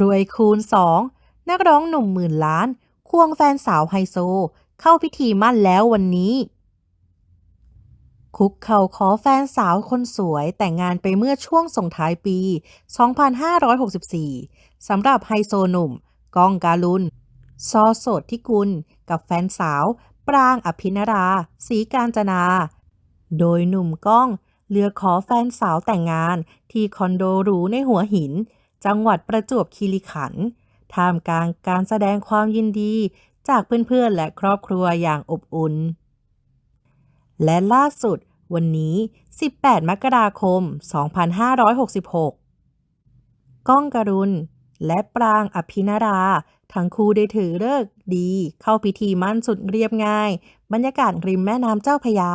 รวยคูณ2นักร้องหนุ่มหมื่นล้าน ควงแฟนสาวไฮโซ เข้าพิธีมั่นแล้ววันนี้ คุกเข่าขอแฟนสาวคนสวยแต่งงานไปเมื่อช่วงส่งท้ายปี 2564 สำหรับไฮโซหนุ่ม ก้องการุณซอโสดที่กุล กับแฟนสาว ปรางอภินราศีการจนา โดยหนุ่มก้องเลือกขอแฟนสาวแต่งงานที่คอนโดหรูในหัวหิน จังหวัดประจวบคีรีขันธ์ท่ามกลางการแสดงความยินดีจากเพื่อนๆและครอบครัวอย่างอบอุ่น และล่าสุดวันนี้ 18 มกราคม 2566 ก้องกรุณ และปรางอภินารา ทั้งคู่ได้ถือเลิกดี เข้าพิธีมั่นสุดเรียบง่าย บรรยากาศริมแม่น้ำเจ้าพยา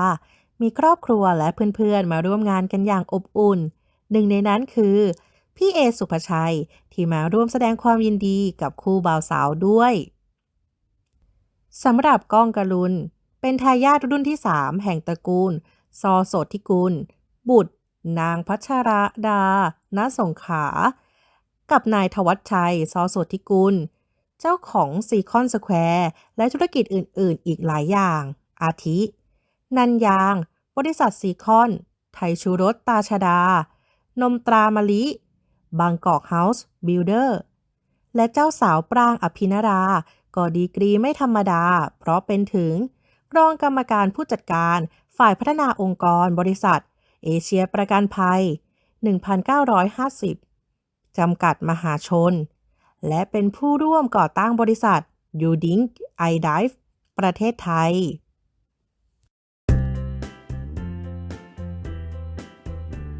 มีครอบครัวและเพื่อนๆ มาร่วมงานกันอย่างอบอุ่น หนึ่งในนั้นคือ พี่เอสุภชัย ที่มาร่วมแสดงความยินดีกับคู่บ่าวสาวด้วยสำหรับก้องกรุณ เป็นทายาทรุ่นที่ 3 แห่งตระกูล ซอโสธิกุล บุตร นางพัชรดา ณ สงขา กับนายทวัชชัย ซอโสธิกุล เจ้าของซีคอนสแควร์และธุรกิจอื่น ๆ อีกหลายอย่าง อาทิ นันยาง บริษัทซีคอน ไทยชูรสตาชดา นมตรามะลิ บางกอกเฮาส์บิลเดอร์และเจ้าสาวปรางอภินารา ก็ดีกรีไม่ธรรมดา เพราะเป็นถึง รองกรรมการผู้จัดการฝ่ายพัฒนาองค์กรบริษัท เอเชียประกันภัย 1950 จำกัดมหาชน และเป็นผู้ร่วมก่อตั้งบริษัทยูดิงไอดิฟประเทศไทย